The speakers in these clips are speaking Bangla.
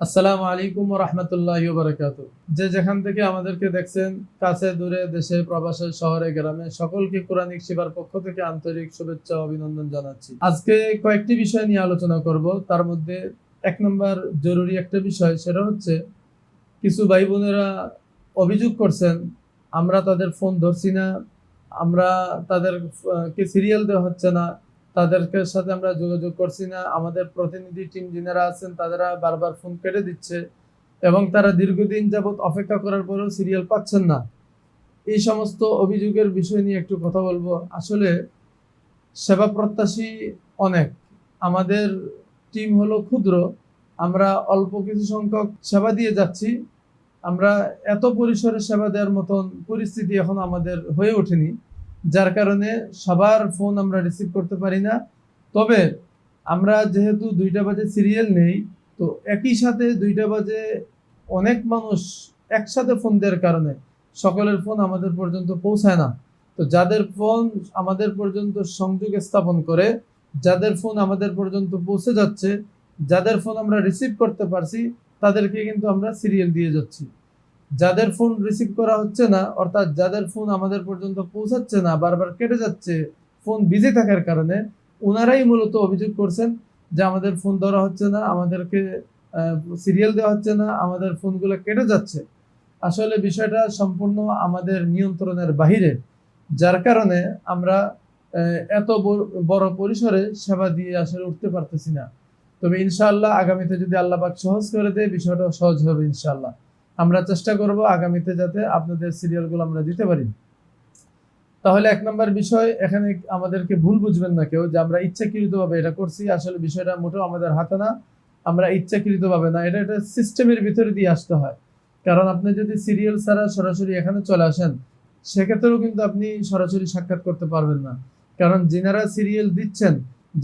আসসালামু আলাইকুম রহমতুল্লাহ বারকাত যে যেখান থেকে আমাদেরকে দেখছেন, কাছে, দূরে, দেশে, প্রবাসে, শহরে, গ্রামে, সকলকে কোরআনিক সেবার পক্ষ থেকে আন্তরিক শুভেচ্ছা অভিনন্দন জানাচ্ছি। আজকে কয়েকটি বিষয় নিয়ে আলোচনা করব। তার মধ্যে এক নম্বর জরুরি একটা বিষয়, সেটা হচ্ছে কিছু ভাই বোনেরা অভিযোগ করছেন, আমরা তাদের ফোন ধরছি না, আমরা তাদেরকে সিরিয়াল দেওয়া হচ্ছে না তাদেরকে সাথে আমরা যোগাযোগ করছি না। আমাদের প্রতিনিধি টিম যিনারা আছেন তারা বারবার ফোন কেটে দিচ্ছে এবং তারা দীর্ঘদিন যাবৎ অপেক্ষা করার পরেও সিরিয়াল পাচ্ছেন না। এই সমস্ত অভিযোগের বিষয় নিয়ে একটু কথা বলব। আসলে সেবা প্রত্যাশী অনেক। আমাদের টিম হলো ক্ষুদ্র। আমরা অল্প কিছু সংখ্যক সেবা দিয়ে যাচ্ছি। আমরা এত পরিসরে সেবা দেওয়ার মতন পরিস্থিতি এখন আমাদের হয়ে ওঠেনি। যার কারণে সবার ফোন আমরা রিসিভ করতে পারি না। তবে আমরা যেহেতু দুইটা বাজে সিরিয়াল নেই, তো একই সাথে দুইটা বাজে অনেক মানুষ একসাথে ফোন দেওয়ার কারণে সকলের ফোন আমাদের পর্যন্ত পৌঁছায় না। তো যাদের ফোন আমাদের পর্যন্ত সংযোগ স্থাপন করে, যাদের ফোন আমাদের পর্যন্ত পৌঁছে যাচ্ছে, যাদের ফোন আমরা রিসিভ করতে পারছি, তাদেরকে কিন্তু আমরা সিরিয়াল দিয়ে যাচ্ছি। যাদের ফোন রিসিভ করা হচ্ছে না, অর্থাৎ যাদের ফোন আমাদের পর্যন্ত পৌঁছাচ্ছে না, বারবার কেটে যাচ্ছে ফোন বিজি থাকার কারণে ওনারাই মূলত অভিযোগ করছেন যে আমাদের ফোন ধরা হচ্ছে না, আমাদেরকে সিরিয়াল দেওয়া হচ্ছে না, আমাদের ফোনগুলো কেটে যাচ্ছে। আসলে বিষয়টা সম্পূর্ণ আমাদের নিয়ন্ত্রণের বাহিরে, যার কারণে আমরা এত বড়- পরিসরে সেবা দিয়ে আসলে উঠতে পারতেছি না। তবে ইনশাআল্লাহ আগামীতে যদি আল্লাহ পাক সহজ করে দেয়, বিষয়টা সহজ হবে ইনশাআল্লাহ। আমরা চেষ্টা করব আগামীতে যাতে আপনাদের সিরিয়ালগুলো আমরা দিতে পারি। তাহলে এক নম্বর বিষয়, এখানে আমাদেরকে ভুল বুঝবেন না কেউ যে আমরা ইচ্ছাকৃতভাবে এটা করছি, আসলে বিষয়টা মোটেও আমাদের হাতে না। আমরা ইচ্ছাকৃতভাবে না, এটা এটা সিস্টেমের ভিতরে দিয়ে আসতে হয়। কারণ আপনি যদি সিরিয়াল ছাড়া সরাসরি এখানে চলে আসেন, সেক্ষেত্রেও কিন্তু আপনি সরাসরি সাক্ষাৎ করতে পারবেন না। কারণ যিনারা সিরিয়াল দিচ্ছেন,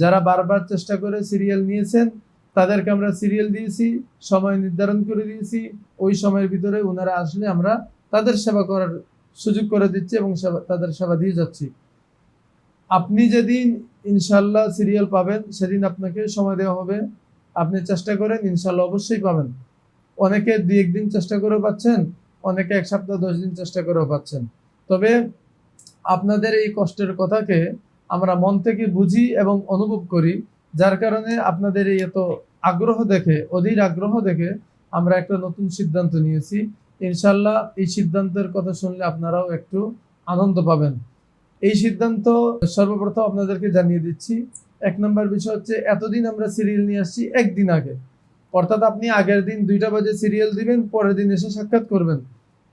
যারা বারবার চেষ্টা করে সিরিয়াল নিয়েছেন তাদেরকে আমরা সিরিয়াল দিয়েছি, সময় নির্ধারণ করে দিয়েছি, ওই সময়ের ভিতরে ওনারা আসলে আমরা তাদের সেবা করার সুযোগ করে দিচ্ছি এবং তাদের সেবা দিয়ে যাচ্ছি। আপনি যেদিন ইনশাল্লাহ সিরিয়াল পাবেন, সেদিন আপনাকে সময় দেওয়া হবে। আপনি চেষ্টা করেন ইনশাল্লাহ অবশ্যই পাবেন। অনেকে দুই একদিন চেষ্টা করেও পাচ্ছেন, অনেকে এক সপ্তাহ, দশ দিন চেষ্টা করেও পাচ্ছেন। তবে আপনাদের এই কষ্টের কথাকে আমরা মন থেকে বুঝি এবং অনুভব করি যার কারণে আপনাদের এই এত আগ্রহ দেখে, অধীর আগ্রহ দেখে আমরা একটা নতুন সিদ্ধান্ত নিয়েছি। ইনশাল্লাহ এই সিদ্ধান্তের কথা শুনলে আপনারাও একটু আনন্দ পাবেন। এই সিদ্ধান্ত সর্বপ্রথম আপনাদেরকে জানিয়ে দিচ্ছি, এক নম্বর বিষয় হচ্ছে এতদিন আমরা সিরিয়াল নিয়ে আসছি একদিন আগে। অর্থাৎ আপনি আগের দিন দুইটা বাজে সিরিয়াল দিবেন, পরের দিন এসে সাক্ষাৎ করবেন।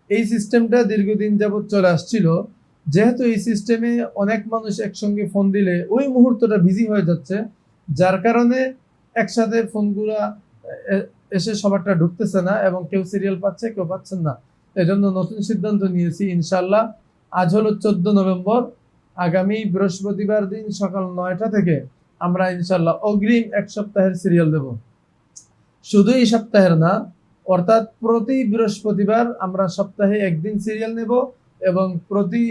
এই সিস্টেমটা দীর্ঘদিন যাবৎ চলে আসছিল। যেহেতু এই সিস্টেমে অনেক মানুষ একসঙ্গে ফোন দিলে ওই মুহূর্তটা বিজি হয়ে যাচ্ছে যার কারণে একসাথে ফোনগুলা এসে সবারটা ঢুকতেছে না এবং কেউ সিরিয়াল পাচ্ছে, কেউ পাচ্ছেন না। এজন্য নতুন সিদ্ধান্ত নিয়েছি ইনশাল্লাহ আজ হলো চোদ্দ নভেম্বর। আগামী বৃহস্পতিবার দিন সকাল নয়টা থেকে আমরা ইনশাল্লাহ অগ্রিম এক সপ্তাহের সিরিয়াল দেব। শুধু এই সপ্তাহের না, অর্থাৎ প্রতি বৃহস্পতিবার আমরা সপ্তাহে একদিন সিরিয়াল নেব এবং প্রতি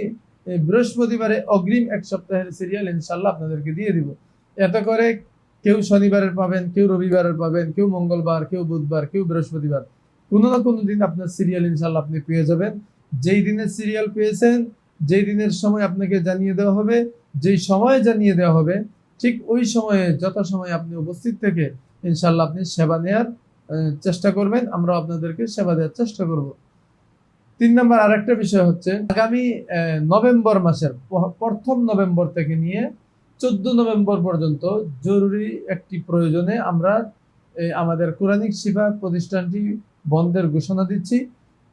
বৃহস্পতিবারে অগ্রিম এক সপ্তাহের সিরিয়াল ইনশাল্লাহ আপনাদেরকে দিয়ে দিব। এতে করে কেউ শনিবারের পাবেন কেউ রবিবারের পাবেন কেউ মঙ্গলবার কেউ বুধবার কেউ বৃহস্পতিবার। কোনো না কোনো দিন আপনার সিরিয়াল ইনশাল্লাহ আপনি পেয়ে যাবেন। যেই দিনের সিরিয়াল পেয়েছেন যেই দিনের সময় আপনাকে জানিয়ে দেওয়া হবে যেই সময়ে জানিয়ে দেওয়া হবে ঠিক ওই সময়ে যত সময় আপনি উপস্থিত থেকে ইনশাল্লাহ আপনি সেবা নেওয়ার আহ, চেষ্টা করবেন। আমরা আপনাদেরকে সেবা দেওয়ার চেষ্টা করব। তিন নম্বর আরেকটা বিষয় হচ্ছে আগামী নভেম্বর মাসের প্রথম নভেম্বর থেকে নিয়ে চোদ্দ নভেম্বর পর্যন্ত জরুরি একটি প্রয়োজনে আমরা আমাদের কোরআনিক শিফা প্রতিষ্ঠানটি বন্ধের ঘোষণা দিচ্ছি।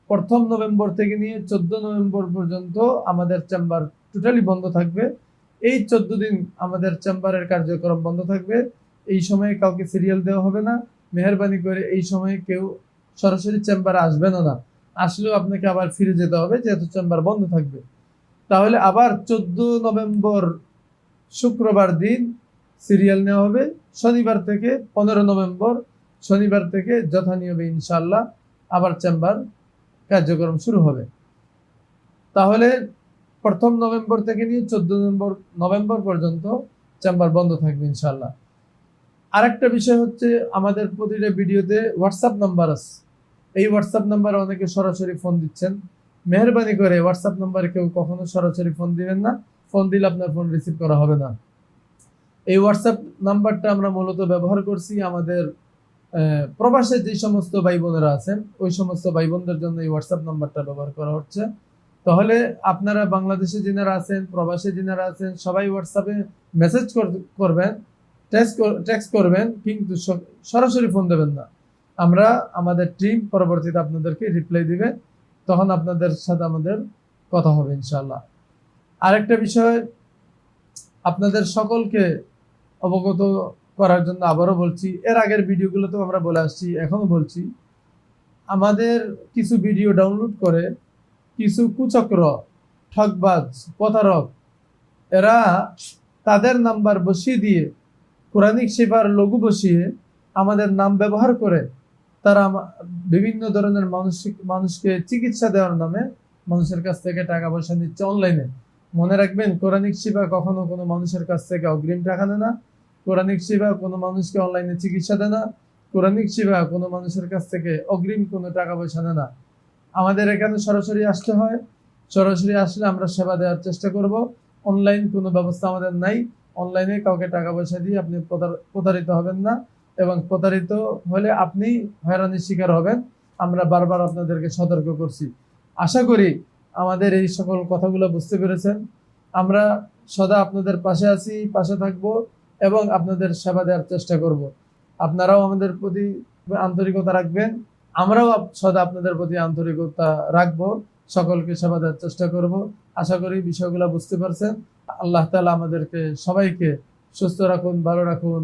প্রথম নভেম্বর থেকে নিয়ে চোদ্দ নভেম্বর পর্যন্ত আমাদের চেম্বার টোটালি বন্ধ থাকবে। এই চোদ্দ দিন আমাদের চেম্বারের কার্যক্রম বন্ধ থাকবে। এই সময়ে কাউকে সিরিয়াল দেওয়া হবে না। মেহরবানি করে এই সময়ে কেউ সরাসরি চেম্বারে আসবেনও না। আসলেও আপনাকে আবার ফিরে যেতে হবে যেহেতু চেম্বার বন্ধ থাকবে। তাহলে আবার চোদ্দ নভেম্বর শুক্রবার দিন সিরিয়াল নেওয়া হবে। শনিবার থেকে পনেরো নভেম্বর, শনিবার থেকে যথানিয়মে ইনশাল্লাহ আবার চেম্বার কার্যক্রম শুরু হবে। তাহলে প্রথম নভেম্বর থেকে নিয়ে চোদ্দ নভেম্বর নভেম্বর পর্যন্ত চেম্বার বন্ধ থাকবে ইনশাল্লাহ আরেকটা বিষয় হচ্ছে আমাদের প্রতিটা ভিডিওতে হোয়াটসঅ্যাপ নাম্বার আছে। এই হোয়াটসঅ্যাপ নাম্বারে অনেকে সরাসরি ফোন দিচ্ছেন। মেহরবানি করে হোয়াটসঅ্যাপ নাম্বারে কেউ কখনো সরাসরি ফোন দিবেন না। ফোন দিলে আপনার ফোন রিসিভ করা হবে না। এই হোয়াটসঅ্যাপ নাম্বারটা আমরা মূলত ব্যবহার করছি আমাদের প্রবাসে যে সমস্ত ভাই বোনেরা আছেন, ওই সমস্ত ভাই বোনদের জন্য এই হোয়াটসঅ্যাপ নাম্বারটা ব্যবহার করা হচ্ছে। তাহলে আপনারা বাংলাদেশে যিনারা আছেন, প্রবাসে যিনারা আছেন, সবাই হোয়াটসঅ্যাপে মেসেজ করবেন টেক্সট করবেন, কিন্তু সরাসরি ফোন দেবেন না। আমরা আমাদের টিম পরবর্তীতে আপনাদেরকে রিপ্লাই দিবে, তখন আপনাদের সাথে আমাদের কথা হবে ইনশাল্লাহ আরেকটা বিষয়, আপনাদের সকলকে অবগত করার জন্য আবারও বলছি, এর আগের ভিডিওগুলোতেও আমরা বলে আসছি এখনও বলছি, আমাদের কিছু ভিডিও ডাউনলোড করে কিছু কুচক্র ঠকবাজ প্রতারক, এরা তাদের নাম্বার বসিয়ে দিয়ে কোরআনিক সেবার লঘু বসিয়ে আমাদের নাম ব্যবহার করে তারা বিভিন্ন ধরনের মানসিক, মানুষকে চিকিৎসা দেওয়ার নামে মানুষের কাছ থেকে টাকা পয়সা নিচ্ছে অনলাইনে মনে রাখবেন কোরআনিক সেবা কখনো কোনো মানুষের কাছ থেকে অগ্রিম টাকা নেয় না। কোরআনিক সেবা কোনো মানুষকে অনলাইনে চিকিৎসা দেয় না। কোরআনিক সেবা কোনো মানুষের কাছ থেকে অগ্রিম কোনো টাকা পয়সা নেয় না। আমাদের এখানে সরাসরি আসতে হয়। সরাসরি আসলে আমরা সেবা দেওয়ার চেষ্টা করব। অনলাইন কোনো ব্যবস্থা আমাদের নাই। অনলাইনে কাউকে টাকা পয়সা দিয়ে আপনি প্রতার- প্রতারিত হবেন না এবং প্রতারিত হলে আপনি হয়রানির শিকার হবেন। আমরা বারবার আপনাদেরকে সতর্ক করছি। আশা করি আমাদের এই সকল কথাগুলো বুঝতে পেরেছেন। আমরা সদা আপনাদের পাশে আছি, পাশে থাকব এবং আপনাদের সেবা দেওয়ার চেষ্টা করব। আপনারাও আমাদের প্রতি আন্তরিকতা রাখবেন। আমরাও সদা আপনাদের প্রতি আন্তরিকতা রাখব। সকলকে সেবা দেওয়ার চেষ্টা করব। আশা করি বিষয়গুলো বুঝতে পারছেন। আল্লাহ তালা আমাদেরকে সবাইকে সুস্থ রাখুন, ভালো রাখুন,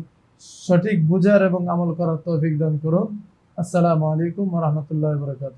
সঠিক বুঝার এবং আমল করার তৌফিক দান করুন। আসসালামু আলাইকুম রহমতুল্লাহ বরকাত